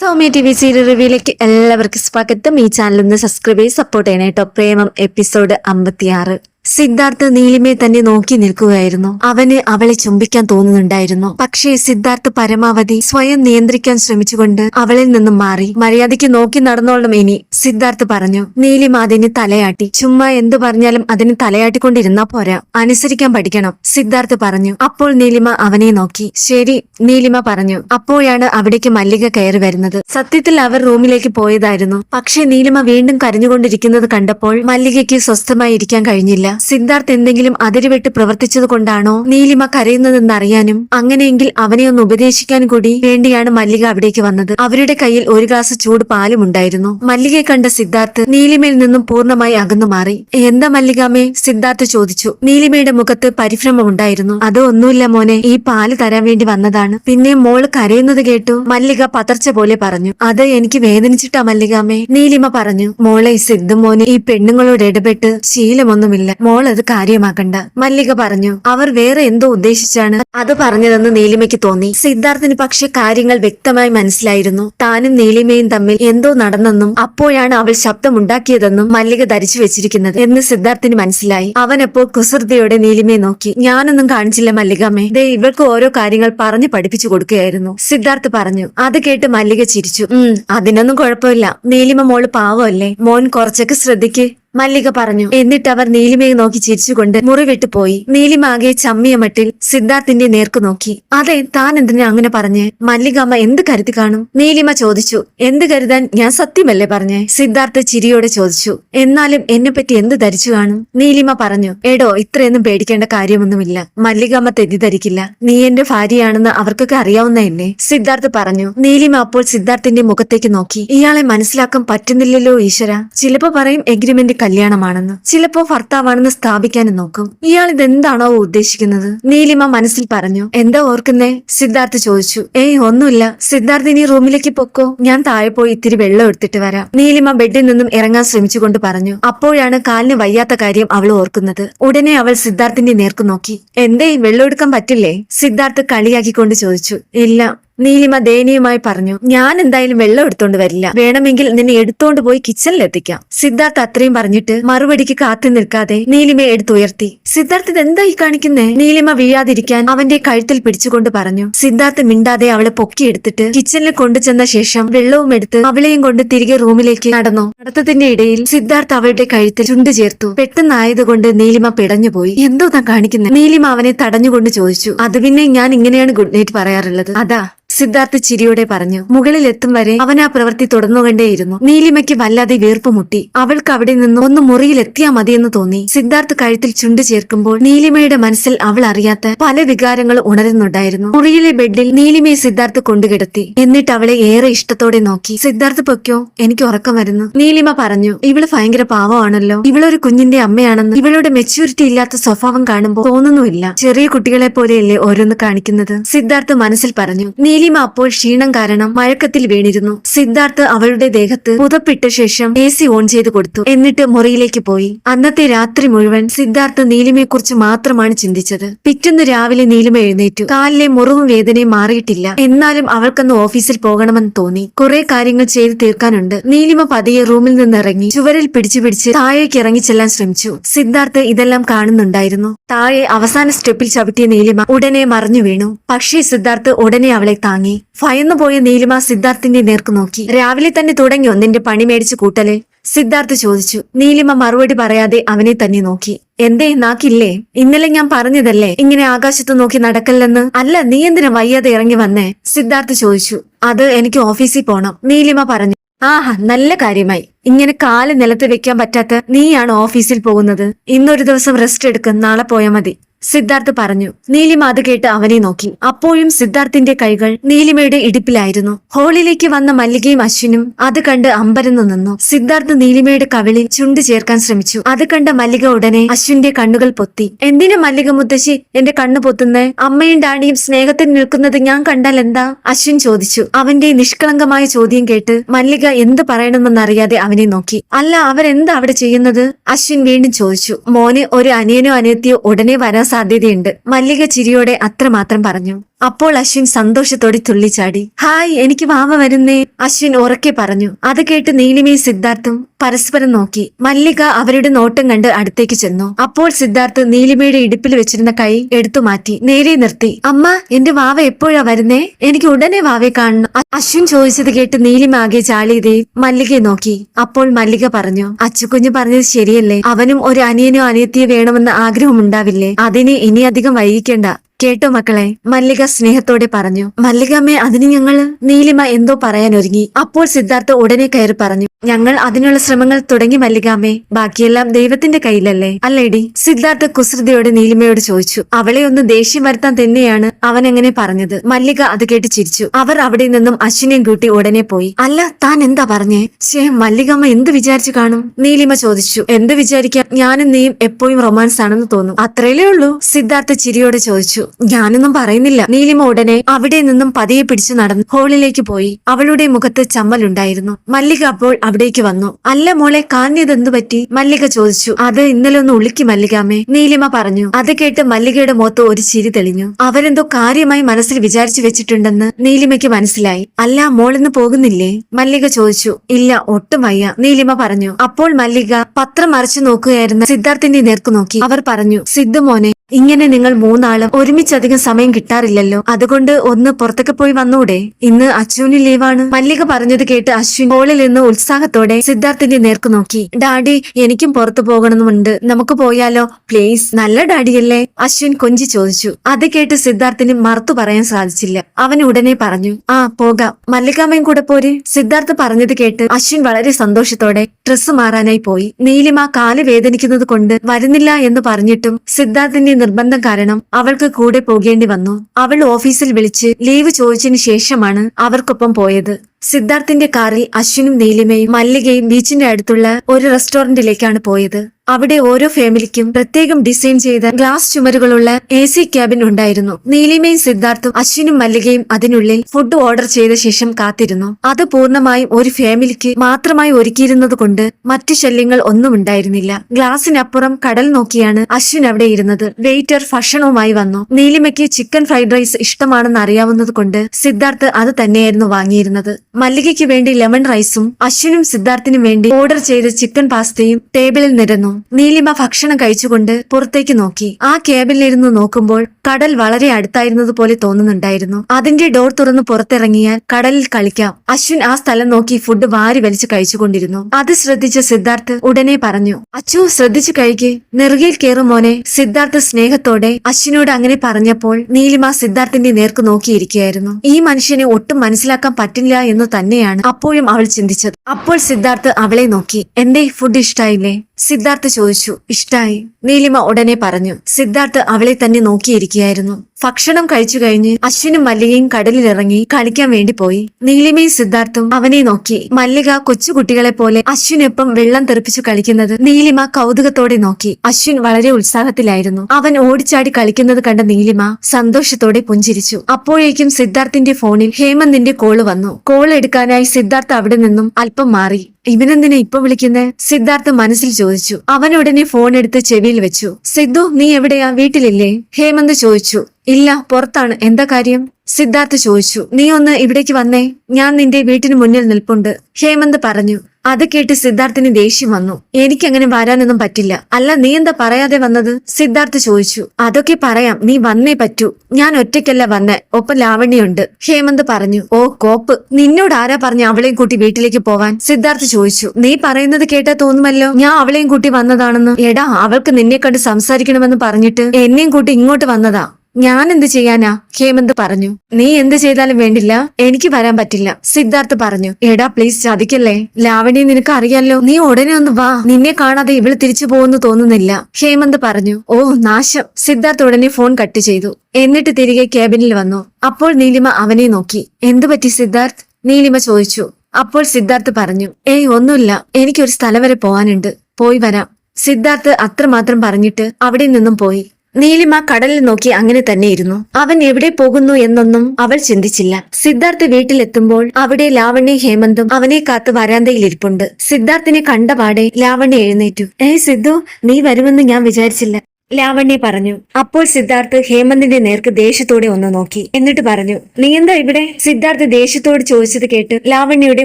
Soumya T V serial റിവ്യൂലേക്ക് എല്ലാവർക്കും സ്വാഗതം. ഈ ചാനൽ ഒന്ന് സബ്സ്ക്രൈബ് ചെയ്ത് സപ്പോർട്ട് ചെയ്യണേട്ടോ പ്രേമം എപ്പിസോഡ് അമ്പത്തിയാറ്. സിദ്ധാർത്ഥ് നീലിമയെ തന്നെ നോക്കി നിൽക്കുകയായിരുന്നു. അവന് അവളെ ചുംബിക്കാൻ തോന്നുന്നുണ്ടായിരുന്നു. പക്ഷേ സിദ്ധാർത്ഥ് പരമാവധി സ്വയം നിയന്ത്രിക്കാൻ ശ്രമിച്ചുകൊണ്ട് അവളിൽ നിന്നും മാറി. മര്യാദയ്ക്ക് നോക്കി നടന്നോളും ഇനി സിദ്ധാർത്ഥ് പറഞ്ഞു. നീലിമ അതിന് തലയാട്ടി. ചുമ്മാ എന്തു പറഞ്ഞാലും അതിന് തലയാട്ടിക്കൊണ്ടിരുന്നാ പോരാ. അനുസരിക്കാൻ പഠിക്കണം സിദ്ധാർത്ഥ് പറഞ്ഞു. അപ്പോൾ നീലിമ അവനെ നോക്കി. ശരി നീലിമ പറഞ്ഞു. അപ്പോഴാണ് അവിടേക്ക് മല്ലിക കയറി വരുന്നത്. സത്യത്തിൽ അവർ റൂമിലേക്ക് പോയതായിരുന്നു. പക്ഷേ നീലിമ വീണ്ടും കരഞ്ഞുകൊണ്ടിരിക്കുന്നത് കണ്ടപ്പോൾ മല്ലികയ്ക്ക് സ്വസ്ഥമായി ഇരിക്കാൻ കഴിഞ്ഞില്ല. സിദ്ധാർത്ഥ് എന്തെങ്കിലും അതിരുവിട്ട് പ്രവർത്തിച്ചത് കൊണ്ടാണോ നീലിമ കരയുന്നതെന്ന് അറിയാനും അങ്ങനെയെങ്കിൽ അവനെ ഒന്ന് ഉപദേശിക്കാൻ കൂടി വേണ്ടിയാണ് മല്ലിക അവിടേക്ക് വന്നത്. അവരുടെ കയ്യിൽ ഒരു ഗ്ലാസ് ചൂട് പാലും ഉണ്ടായിരുന്നു. മല്ലികയെ കണ്ട സിദ്ധാർത്ഥ് നീലിമയിൽ നിന്നും പൂർണമായി അകന്നു മാറി. എന്താ മല്ലികാമേ? സിദ്ധാർത്ഥ് ചോദിച്ചു. നീലിമയുടെ മുഖത്ത് പരിഭ്രമമുണ്ടായിരുന്നു അത് ഒന്നുമില്ല മോനെ ഈ പാൽ തരാൻ വേണ്ടി വന്നതാണ്. പിന്നെ മോൾ കരയുന്നത് കേട്ടു മല്ലിക പതർച്ച പോലെ പറഞ്ഞു. അത് എനിക്ക് വേദനിച്ചിട്ടാ മല്ലികാമേ നീലിമ പറഞ്ഞു. മോളെ സിദ്ധു മോനെ ഈ പെണ്ണുങ്ങളോട് ഇടപെട്ട് ശീലമൊന്നുമില്ല. മോൾ അത് കാര്യമാക്കണ്ട. മല്ലിക പറഞ്ഞു അവർ വേറെ എന്തോ ഉദ്ദേശിച്ചാണ് അത് പറഞ്ഞതെന്ന് നീലിമയ്ക്ക് തോന്നി. സിദ്ധാർത്ഥിന് പക്ഷെ കാര്യങ്ങൾ വ്യക്തമായി മനസ്സിലായിരുന്നു. താനും നീലിമയും തമ്മിൽ എന്തോ നടന്നെന്നും അപ്പോഴാണ് അവൾ ശബ്ദമുണ്ടാക്കിയതെന്നും മല്ലിക ധരിച്ചു വെച്ചിരിക്കുന്നത് എന്ന് സിദ്ധാർത്ഥിന് മനസ്സിലായി. അവനപ്പോൾ കുസൃതിയോടെ നീലിമയെ നോക്കി. ഞാനൊന്നും കാണിച്ചില്ല മല്ലികമ്മേ. ദേ ഇവൾക്ക് ഓരോ കാര്യങ്ങൾ പറഞ്ഞു പഠിപ്പിച്ചു കൊടുക്കുകയായിരുന്നു. സിദ്ധാർത്ഥ് പറഞ്ഞു അത് കേട്ട് മല്ലിക ചിരിച്ചു. ഉം അതിനൊന്നും കുഴപ്പമില്ല. നീലിമ മോൾ പാവമല്ലേ? മോൻ കുറച്ചൊക്കെ ശ്രദ്ധിക്ക്. മല്ലിക പറഞ്ഞു. എന്നിട്ട് അവർ നീലിമയെ നോക്കി ചിരിച്ചുകൊണ്ട് മുറി വിട്ടു പോയി. നീലിമ ആകെ ചമ്മിയ മട്ടിൽ സിദ്ധാർത്ഥിന്റെ നേർക്ക് നോക്കി. അതെ താൻ എന്തിനാ അങ്ങനെ പറഞ്ഞ്? മല്ലികാമ്മ എന്ത് കരുതി കാണും? നീലിമ ചോദിച്ചു. എന്ത് കരുതാൻ ഞാൻ സത്യമല്ലേ പറഞ്ഞേ? സിദ്ധാർത്ഥ് ചിരിയോടെ ചോദിച്ചു. എന്നാലും എന്നെ പറ്റി എന്ത് ധരിച്ചു കാണും? നീലിമ പറഞ്ഞു. എടോ ഇത്രയൊന്നും പേടിക്കേണ്ട കാര്യമൊന്നുമില്ല. മല്ലികാമ്മ തെറ്റിദ്ധരിക്കില്ല. നീ എന്റെ ഭാര്യയാണെന്ന് അവർക്കൊക്കെ അറിയാവുന്നതല്ലേ സിദ്ധാർത്ഥ് പറഞ്ഞു. നീലിമ അപ്പോൾ സിദ്ധാർത്ഥിന്റെ മുഖത്തേക്ക് നോക്കി. ഇയാളെ മനസ്സിലാക്കാൻ പറ്റുന്നില്ലല്ലോ ഈശ്വര. ചിലപ്പോ പറയും എഗ്രിമെന്റ് കല്യാണമാണെന്ന്. ചിലപ്പോ ഭർത്താവാണെന്ന് സ്ഥാപിക്കാനും നോക്കും. ഇയാൾ ഇതെന്താണോ ഉദ്ദേശിക്കുന്നത്? നീലിമ മനസ്സിൽ പറഞ്ഞു എന്താ ഓർക്കുന്നേ? സിദ്ധാർത്ഥ് ചോദിച്ചു ഏയ് ഒന്നുമില്ല. സിദ്ധാർത്ഥ് ഇനി റൂമിലേക്ക് പൊക്കോ? ഞാൻ താഴെ പോയി ഇത്തിരി വെള്ളം എടുത്തിട്ട് വരാം. നീലിമ ബെഡിൽ നിന്നും ഇറങ്ങാൻ ശ്രമിച്ചുകൊണ്ട് പറഞ്ഞു അപ്പോഴാണ് കാലിന് വയ്യാത്ത കാര്യം അവൾ ഓർക്കുന്നത്. ഉടനെ അവൾ സിദ്ധാർത്ഥിന്റെ നേർക്ക് നോക്കി എന്തേ വെള്ളം എടുക്കാൻ പറ്റില്ലേ? സിദ്ധാർത്ഥ് കളിയാക്കിക്കൊണ്ട് ചോദിച്ചു ഇല്ല നീലിമ ദയനീയമായി പറഞ്ഞു ഞാൻ എന്തായാലും വെള്ളം എടുത്തോണ്ട് വരില്ല. വേണമെങ്കിൽ നിന്നെ എടുത്തോണ്ട് പോയി കിച്ചണിൽ എത്തിക്കാം. സിദ്ധാർത്ഥ് അത്രയും പറഞ്ഞിട്ട് മറുപടിക്ക് കാത്തു നിൽക്കാതെ നീലിമയെ എടുത്തുയർത്തി സിദ്ധാർത്ഥ് ഇത് ഈ കാണിക്കുന്നേ? നീലിമ വീഴാതിരിക്കാൻ അവന്റെ കഴുത്തിൽ പിടിച്ചുകൊണ്ട് പറഞ്ഞു. സിദ്ധാർത്ഥ് മിണ്ടാതെ അവളെ പൊക്കിയെടുത്തിട്ട് കിച്ചണിൽ കൊണ്ടുചെന്ന ശേഷം വെള്ളവും എടുത്ത് അവളെയും കൊണ്ട് തിരികെ റൂമിലേക്ക് നടന്നു. നടത്തത്തിന്റെ ഇടയിൽ സിദ്ധാർത്ഥ് അവളുടെ കഴുത്തിൽ ചുണ്ടു ചേർത്തു. പെട്ടെന്നായതുകൊണ്ട് നീലിമ പിടഞ്ഞുപോയി എന്തോ താൻ കാണിക്കുന്നത് നീലിമ അവനെ തടഞ്ഞുകൊണ്ട് ചോദിച്ചു. അത് പിന്നെ ഞാൻ ഇങ്ങനെയാണ് ഗുഡ് നൈറ്റ് പറയാറുള്ളത്. അതാ സിദ്ധാർത്ഥ് ചിരിയോടെ പറഞ്ഞു മുകളിൽ എത്തും വരെ അവൻ ആ പ്രവൃത്തി തുടർന്നുകൊണ്ടേയിരുന്നു. നീലിമയ്ക്ക് വല്ലാതെ വീർപ്പ് മുട്ടി. അവൾക്ക് അവിടെ നിന്ന് ഒന്ന് മുറിയിൽ എത്തിയാ മതിയെന്ന് തോന്നി. സിദ്ധാർത്ഥ് കഴുത്തിൽ ചുണ്ടു ചേർക്കുമ്പോൾ നീലിമയുടെ മനസ്സിൽ അവൾ അറിയാത്ത പല വികാരങ്ങൾ ഉണരുന്നുണ്ടായിരുന്നു. മുറിയിലെ ബെഡിൽ നീലിമയെ സിദ്ധാർത്ഥ് കൊണ്ടുകിടത്തി. എന്നിട്ട് അവളെ ഏറെ ഇഷ്ടത്തോടെ നോക്കി. സിദ്ധാർത്ഥ് പൊക്കോ എനിക്ക് ഉറക്കം വരുന്നു. നീലിമ പറഞ്ഞു ഇവൾ ഭയങ്കര പാവമാണല്ലോ. ഇവളൊരു കുഞ്ഞിന്റെ അമ്മയാണെന്ന് ഇവളുടെ മെച്യൂരിറ്റി ഇല്ലാത്ത സ്വഭാവം കാണുമ്പോൾ തോന്നുന്നുമില്ല. ചെറിയ കുട്ടികളെ പോലെയല്ലേ ഓരോന്ന് കാണിക്കുന്നത്? സിദ്ധാർത്ഥ് മനസ്സിൽ പറഞ്ഞു നീലിമ അപ്പോൾ ക്ഷീണം കാരണം മഴക്കത്തിൽ വീണിരുന്നു. സിദ്ധാർത്ഥ് അവളുടെ ദേഹത്ത് പുതപ്പിട്ട ശേഷം എ ഓൺ ചെയ്തു കൊടുത്തു. എന്നിട്ട് മുറിയിലേക്ക് പോയി. അന്നത്തെ രാത്രി മുഴുവൻ സിദ്ധാർത്ഥ് നീലിമയെക്കുറിച്ച് മാത്രമാണ് ചിന്തിച്ചത്. പിറ്റേന്ന് രാവിലെ നീലിമ എഴുന്നേറ്റു. കാലിലെ മുറിവും വേദനയും മാറിയിട്ടില്ല. എന്നാലും അവൾക്കന്ന് ഓഫീസിൽ പോകണമെന്ന് തോന്നി. കുറെ കാര്യങ്ങൾ ചെയ്തു തീർക്കാനുണ്ട്. നീലിമ പതിയെ റൂമിൽ നിന്ന് ഇറങ്ങി ചുവരിൽ പിടിച്ചു പിടിച്ച് താഴേക്ക് ഇറങ്ങി ചെല്ലാൻ ശ്രമിച്ചു. സിദ്ധാർത്ഥ് ഇതെല്ലാം കാണുന്നുണ്ടായിരുന്നു. താഴെ അവസാന സ്റ്റെപ്പിൽ ചവിട്ടിയ നീലിമ ഉടനെ മറിഞ്ഞു വീണു. പക്ഷേ സിദ്ധാർത്ഥ് ഉടനെ അവളെ താങ്ങി ഭയന്നു പോയ നീലിമ സിദ്ധാർത്ഥിന്റെ നേർക്ക് നോക്കി. രാവിലെ തന്നെ തുടങ്ങിയോ നിന്റെ പണി മേടിച്ചു കൂട്ടൽ. സിദ്ധാർത്ഥ് ചോദിച്ചു. നീലിമ മറുപടി പറയാതെ അവനെ തന്നെ നോക്കി. എന്തേ നാക്കില്ലേ? ഇന്നലെ ഞാൻ പറഞ്ഞതല്ലേ? ഇങ്ങനെ ആകാശത്ത് നോക്കി നടക്കല്ലെന്ന്? അല്ല നീ എന്തിനാ വയ്യാതെ ഇറങ്ങി വന്നേ? സിദ്ധാർത്ഥ് ചോദിച്ചു. അത് എനിക്ക് ഓഫീസിൽ പോണം. നീലിമ പറഞ്ഞു. ആഹ നല്ല കാര്യമായി. ഇങ്ങനെ കാൽ നിലത്ത് വെക്കാൻ പറ്റാത്ത നീയാണ് ഓഫീസിൽ പോകുന്നത്. ഇന്നൊരു ദിവസം റെസ്റ്റ് എടുക്കും. നാളെ പോയാൽ മതി. സിദ്ധാർത്ഥ് പറഞ്ഞു. നീലിമ അത് കേട്ട് അവനെ നോക്കി. അപ്പോഴും സിദ്ധാർത്ഥിന്റെ കൈകൾ നീലിമയുടെ ഇടുപ്പിലായിരുന്നു. ഹോളിലേക്ക് വന്ന മല്ലികയും അശ്വിനും അത് കണ്ട് അമ്പരന്നു നിന്നു. സിദ്ധാർത്ഥ് നീലിമയുടെ കവിളിൽ ചുണ്ടു ചേർക്കാൻ ശ്രമിച്ചു. അത് കണ്ട മല്ലിക ഉടനെ അശ്വിന്റെ കണ്ണുകൾ പൊത്തി. എന്തിനു മല്ലിക മുത്തശ്ശി? എന്റെ കണ്ണു പൊത്തുന്നേ. അമ്മയും ഡാഡിയും സ്നേഹത്തിൽ നിൽക്കുന്നത് ഞാൻ കണ്ടാൽ എന്താ? അശ്വിൻ ചോദിച്ചു. അവന്റെ നിഷ്കളങ്കമായ ചോദ്യം കേട്ട് മല്ലിക എന്ത് പറയണമെന്നറിയാതെ അവനെ നോക്കി. അല്ല അവരെന്താ അവിടെ ചെയ്യുന്നത്? അശ്വിൻ വീണ്ടും ചോദിച്ചു. മോന് ഒരു അനിയനോ അനിയത്തിയോ ഉടനെ വരാൻ സാധ്യതയുണ്ട്. മല്ലിക ചിരിയോടെ അത്രമാത്രം പറഞ്ഞു. അപ്പോൾ അശ്വിൻ സന്തോഷത്തോടെ തുള്ളിച്ചാടി. ഹായ് എനിക്ക് വാവ വരുന്നേ അശ്വിൻ ഉറക്കെ പറഞ്ഞു. അത് കേട്ട് നീലിമയും സിദ്ധാർത്ഥും പരസ്പരം നോക്കി. മല്ലിക അവരുടെ നോട്ടം കണ്ട് അടുത്തേക്ക് ചെന്നു. അപ്പോൾ സിദ്ധാർത്ഥ് നീലിമയുടെ ഇടുപ്പിൽ വെച്ചിരുന്ന കൈ എടുത്തു മാറ്റി. നേരെ നിർത്തി. അമ്മ എന്റെ വാവ എപ്പോഴാ വരുന്നേ? എനിക്ക് ഉടനെ വാവയെ കാണണം. അശ്വിൻ ചോദിച്ചത് കേട്ട് നീലിമ ആകെ ചാളിയതേ മല്ലികയെ നോക്കി. അപ്പോൾ മല്ലിക പറഞ്ഞു. അച്ചുകുഞ്ഞ് പറഞ്ഞത് ശരിയല്ലേ? അവനും ഒരു അനിയനോ അനിയത്തിയോ വേണമെന്ന് ആഗ്രഹമുണ്ടാവില്ലേ? അതിനെ ഇനി അധികം വൈകിക്കേണ്ട. കേട്ടോ മക്കളെ മല്ലിക സ്നേഹത്തോടെ പറഞ്ഞു മല്ലികമ്മേ അതിന് ഞങ്ങൾ നീലിമ എന്തോ പറയാൻ ഒരുങ്ങി അപ്പോൾ സിദ്ധാർത്ഥ ഉടനെ കയറി പറഞ്ഞു ഞങ്ങൾ അതിനുള്ള ശ്രമങ്ങൾ തുടങ്ങി മല്ലികാമ്മേ ബാക്കിയെല്ലാം ദൈവത്തിന്റെ കയ്യിലല്ലേ? അല്ലേടി സിദ്ധാർത്ഥ കുസൃതിയോടെ നീലിമയോട് ചോദിച്ചു അവളെ ഒന്ന് ദേഷ്യം വരുത്താൻ തന്നെയാണ് അവൻ എങ്ങനെ പറഞ്ഞത്? മല്ലിക അത് കേട്ട് ചിരിച്ചു. അവർ അവിടെ നിന്നും അശ്വിനെയും കൂട്ടി ഉടനെ പോയി. അല്ല താൻ എന്താ പറഞ്ഞേ? ശേ മല്ലികമ്മ എന്ത് വിചാരിച്ചു കാണും? നീലിമ ചോദിച്ചു എന്ത് വിചാരിക്കാം? ഞാനും നീയും എപ്പോഴും റൊമാൻസ് ആണെന്ന് തോന്നും. അത്രയല്ലേ ഉള്ളൂ? സിദ്ധാർത്ഥ ചിരിയോടെ ചോദിച്ചു ഞാനൊന്നും പറയുന്നില്ല. നീലിമ ഉടനെ അവിടെ നിന്നും പതിയെ പിടിച്ചു നടന്നു ഹോളിലേക്ക് പോയി. അവളുടെ മുഖത്ത് ചമ്മലുണ്ടായിരുന്നു. മല്ലിക അപ്പോൾ അവിടേക്ക് വന്നു. അല്ല മോളെ കാഞ്ഞതെന്തു പറ്റി? മല്ലിക ചോദിച്ചു. അത് ഇന്നലെ ഒന്ന് ഉളുക്കി മല്ലികാമേ. നീലിമ പറഞ്ഞു. അത് കേട്ട് മല്ലികയുടെ മുഖത്ത് ഒരു ചിരി തെളിഞ്ഞു. അവരെന്തോ കാര്യമായി മനസ്സിൽ വിചാരിച്ചു വെച്ചിട്ടുണ്ടെന്ന് നീലിമയ്ക്ക് മനസ്സിലായി. അല്ല മോളിന്ന് പോകുന്നില്ലേ? മല്ലിക ചോദിച്ചു. ഇല്ല ഒട്ടും നീലിമ പറഞ്ഞു. അപ്പോൾ മല്ലിക പത്രം മറിച്ചു നോക്കുകയായിരുന്ന സിദ്ധാർത്ഥിന്റെ നേർക്ക് നോക്കി. അവർ പറഞ്ഞു സിദ്ധു മോനെ ഇങ്ങനെ നിങ്ങൾ മൂന്നാളും ഒരുമിച്ചധികം സമയം കിട്ടാറില്ലല്ലോ. അതുകൊണ്ട് ഒന്ന് പുറത്തൊക്കെ പോയി വന്നൂടെ. ഇന്ന് അശ്വിന് ലീവാണ്. മല്ലിക പറഞ്ഞത് കേട്ട് അശ്വിൻ ഹോളിൽ നിന്ന് ഉത്സാഹത്തോടെ സിദ്ധാർത്ഥിന്റെ നേർക്ക് നോക്കി. ഡാഡി എനിക്കും പുറത്തു പോകണമെന്നുണ്ട് നമുക്ക് പോയാലോ? പ്ലീസ്. നല്ല ഡാഡിയല്ലേ? അശ്വിൻ കൊഞ്ചി ചോദിച്ചു. അത് കേട്ട് സിദ്ധാർത്ഥിന് മറുത്തു പറയാൻ സാധിച്ചില്ല. അവൻ ഉടനെ പറഞ്ഞു ആ പോകാം. മല്ലികാമ്മയും കൂടെ പോര്. സിദ്ധാർത്ഥ് പറഞ്ഞത് കേട്ട് അശ്വിൻ വളരെ സന്തോഷത്തോടെ ഡ്രസ്സ് മാറാനായി പോയി. നീലിമ കാൽ വേദനിക്കുന്നത് കൊണ്ട് വരുന്നില്ല എന്ന് പറഞ്ഞിട്ടും സിദ്ധാർത്ഥിന്റെ നിർബന്ധം കാരണം അവൾക്ക് കൂടെ പോകേണ്ടി വന്നു. അവൾ ഓഫീസിൽ വിളിച്ച് ലീവ് ചോദിച്ചതിനു ശേഷമാണ് അവർക്കൊപ്പം പോയത്. സിദ്ധാർത്ഥിന്റെ കാറിൽ അശ്വിനും നീലിമയും മല്ലികയും ബീച്ചിന്റെ അടുത്തുള്ള ഒരു റെസ്റ്റോറന്റിലേക്കാണ് പോയത്. അവിടെ ഓരോ ഫാമിലിക്കും പ്രത്യേകം ഡിസൈൻ ചെയ്ത ഗ്ലാസ് ചുമരുകളുള്ള എ സി ക്യാബിൻ ഉണ്ടായിരുന്നു. നീലിമയും സിദ്ധാർത്ഥും അശ്വിനും മല്ലികയും അതിനുള്ളിൽ ഫുഡ് ഓർഡർ ചെയ്ത ശേഷം കാത്തിരുന്നു. അത് പൂർണമായും ഒരു ഫാമിലിക്ക് മാത്രമായി ഒരുക്കിയിരുന്നത് കൊണ്ട് മറ്റു ശല്യങ്ങൾ ഒന്നും ഉണ്ടായിരുന്നില്ല. ഗ്ലാസിനപ്പുറം കടൽ നോക്കിയാണ് അശ്വിൻ അവിടെ ഇരുന്നത്. വെയിറ്റർ ഭക്ഷണവുമായി വന്നു. നീലിമയ്ക്ക് ചിക്കൻ ഫ്രൈഡ് റൈസ് ഇഷ്ടമാണെന്ന് അറിയാവുന്നത് കൊണ്ട് സിദ്ധാർത്ഥ് അത് തന്നെയായിരുന്നു വാങ്ങിയിരുന്നത്. മല്ലികയ്ക്ക് വേണ്ടി ലെമൺ റൈസും അശ്വിനും സിദ്ധാർത്ഥിനും വേണ്ടി ഓർഡർ ചെയ്ത ചിക്കൻ പാസ്തയും ടേബിളിൽ നിരന്നു. നീലിമ ഭക്ഷണം കഴിച്ചുകൊണ്ട് പുറത്തേക്ക് നോക്കി. ആ ക്യാബിനിലിരുന്ന് നോക്കുമ്പോൾ കടൽ വളരെ അടുത്തായിരുന്നത് പോലെ തോന്നുന്നുണ്ടായിരുന്നു. അതിന്റെ ഡോർ തുറന്ന് പുറത്തിറങ്ങിയാൽ കടലിൽ കളിക്കാം. അശ്വിൻ ആ സ്ഥലം നോക്കി ഫുഡ് വാരി വലിച്ചു കഴിച്ചുകൊണ്ടിരുന്നു. അത് ശ്രദ്ധിച്ച സിദ്ധാർത്ഥ് ഉടനെ പറഞ്ഞു അച്ചു ശ്രദ്ധിച്ചു കഴിക്ക് നെറുകയിൽ കയറും മോനെ. സിദ്ധാർത്ഥ് സ്നേഹത്തോടെ അശ്വിനോട് അങ്ങനെ പറഞ്ഞപ്പോൾ നീലിമ സിദ്ധാർത്ഥിന്റെ നേർക്ക് നോക്കിയിരിക്കുകയായിരുന്നു. ഈ മനുഷ്യനെ ഒട്ടും മനസ്സിലാക്കാൻ പറ്റില്ല എന്ന് തന്നെയാണ് അപ്പോഴും അവൾ ചിന്തിച്ചത്. അപ്പോൾ സിദ്ധാർത്ഥ് അവളെ നോക്കി. എന്തേ ഫുഡ് ഇഷ്ടായില്ലേ? സിദ്ധാർത്ഥ് ചോദിച്ചു ഇഷ്ടായി. നീലിമ ഉടനെ പറഞ്ഞു സിദ്ധാർത്ഥ് അവളെ തന്നെ നോക്കിയിരിക്കുകയായിരുന്നു. ഭക്ഷണം കഴിച്ചു കഴിഞ്ഞ് അശ്വിനും മല്ലികയും കടലിലിറങ്ങി കളിക്കാൻ വേണ്ടി പോയി. നീലിമയും സിദ്ധാർത്ഥും അവനെ നോക്കി. മല്ലിക കൊച്ചുകുട്ടികളെ പോലെ അശ്വിനൊപ്പം വെള്ളം തെറിപ്പിച്ചു കളിക്കുന്നത് നീലിമ കൗതുകത്തോടെ നോക്കി. അശ്വിൻ വളരെ ഉത്സാഹത്തിലായിരുന്നു. അവൻ ഓടിച്ചാടി കളിക്കുന്നത് കണ്ട നീലിമ സന്തോഷത്തോടെ പുഞ്ചിരിച്ചു. അപ്പോഴേക്കും സിദ്ധാർത്ഥിന്റെ ഫോണിൽ ഹേമന്തിന്റെ കോൾ വന്നു. കോൾ എടുക്കാനായി സിദ്ധാർത്ഥ് അവിടെ നിന്നും അല്പം മാറി. ഇവനെന്തിനാ ഇപ്പൊ വിളിക്കുന്നത് സിദ്ധാർത്ഥ് മനസ്സിൽ ചോദിച്ചു. അവൻ ഉടനെ ഫോൺ എടുത്ത് ചെവിയിൽ വെച്ചു. സിദ്ധു നീ എവിടെയാ? വീട്ടിലില്ലേ? ഹേമന്ത് ചോദിച്ചു. ഇല്ല പുറത്താണ്. എന്താ കാര്യം? സിദ്ധാർത്ഥ് ചോദിച്ചു. നീ ഒന്ന് ഇവിടേക്ക് വന്നേ. ഞാൻ നിന്റെ വീട്ടിന് മുന്നിൽ നിൽപ്പുണ്ട്. ഹേമന്ത് പറഞ്ഞു. അത് കേട്ട് സിദ്ധാർത്ഥിന് ദേഷ്യം വന്നു. എനിക്കങ്ങനെ വരാനൊന്നും പറ്റില്ല. അല്ല നീ എന്താ പറയാതെ വന്നത്? സിദ്ധാർത്ഥ് ചോദിച്ചു. അതൊക്കെ പറയാം. നീ വന്നേ പറ്റൂ. ഞാൻ ഒറ്റയ്ക്കല്ല വന്നേ. ഒപ്പം ലാവണ്യുണ്ട് ഹേമന്ത് പറഞ്ഞു. ഓ കോപ്പ്. നിന്നോട് ആരാ പറഞ്ഞ അവളെയും കൂട്ടി വീട്ടിലേക്ക് പോവാൻ? സിദ്ധാർത്ഥ് ചോദിച്ചു. നീ പറയുന്നത് കേട്ടാ തോന്നുമല്ലോ? ഞാൻ അവളെയും കൂട്ടി വന്നതാണെന്ന്. എടാ അവൾക്ക് നിന്നെ കണ്ട് സംസാരിക്കണമെന്ന് പറഞ്ഞിട്ട് എന്നെയും കൂട്ടി ഇങ്ങോട്ട് വന്നതാ. ഞാൻ എന്ത് ചെയ്യാനാ? ഹേമന്ത് പറഞ്ഞു. നീ എന്ത് ചെയ്താലും വേണ്ടില്ല. എനിക്ക് വരാൻ പറ്റില്ല. സിദ്ധാർത്ഥ് പറഞ്ഞു. എടാ പ്ലീസ് ചതിക്കല്ലേ? ലാവണി നിനക്ക് അറിയാലോ നീ ഉടനെ ഒന്ന് വാ. നിന്നെ കാണാതെ ഇവൾ തിരിച്ചു പോകുന്നു തോന്നുന്നില്ല. ഹേമന്ത് പറഞ്ഞു. ഓ നാശം. സിദ്ധാർത്ഥ് ഉടനെ ഫോൺ കട്ട് ചെയ്തു. എന്നിട്ട് തിരികെ ക്യാബിനിൽ വന്നു. അപ്പോൾ നീലിമ അവനെ നോക്കി. എന്തു പറ്റി സിദ്ധാർത്ഥ്? നീലിമ ചോദിച്ചു. അപ്പോൾ സിദ്ധാർത്ഥ് പറഞ്ഞു. ഏയ് ഒന്നുമില്ല. എനിക്കൊരു സ്ഥലം വരെ പോവാനുണ്ട്. പോയി വരാം. സിദ്ധാർത്ഥ് അത്രമാത്രം പറഞ്ഞിട്ട് അവിടെ നിന്നും പോയി. നീലിമ കടലിൽ നോക്കി അങ്ങനെ തന്നെ ഇരുന്നു അവൻ എവിടെ പോകുന്നു എന്നൊന്നും അവൾ ചിന്തിച്ചില്ല. സിദ്ധാർത്ഥ് വീട്ടിലെത്തുമ്പോൾ അവിടെ ലാവണ്യ ഹേമന്തും അവനെ കാത്ത് വരാന്തയിൽ ഇരിപ്പുണ്ട്. സിദ്ധാർത്ഥിനെ കണ്ടപാടെ ലാവണ്യ എഴുന്നേറ്റു. ഏയ് സിദ്ധു നീ വരുമെന്ന് ഞാൻ വിചാരിച്ചില്ല. ലാവണ്യ പറഞ്ഞു അപ്പോൾ സിദ്ധാർത്ഥ് ഹേമന്തിന്റെ നേർക്ക് ദേഷ്യത്തോടെ ഒന്ന് നോക്കി. എന്നിട്ട് പറഞ്ഞു നീ എന്താ ഇവിടെ? സിദ്ധാർത്ഥ് ദേഷ്യത്തോട് ചോദിച്ചത് കേട്ട് ലാവണ്യയുടെ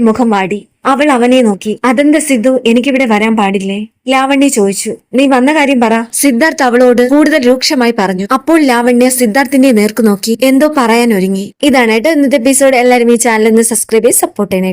മുഖം വാടി. അവൾ അവനെ നോക്കി അതെന്താ സിദ്ധു എനിക്കിവിടെ വരാൻ പാടില്ലേ? ലാവണ്യ ചോദിച്ചു നീ വന്ന കാര്യം പറ. സിദ്ധാർത്ഥ് അവളോട് കൂടുതൽ രൂക്ഷമായി പറഞ്ഞു അപ്പോൾ ലാവണ്യ സിദ്ധാർത്ഥിന്റെ നേർക്ക് നോക്കി എന്തോ പറയാൻ ഒരുങ്ങി ഇതാണ് കേട്ടോ ഇന്നത്തെ എപ്പിസോഡ് എല്ലാവരും ഈ ചാനലിൽ നിന്ന് സബ്സ്ക്രൈബ് ചെയ്ത് സപ്പോർട്ട് ചെയ്യണേ.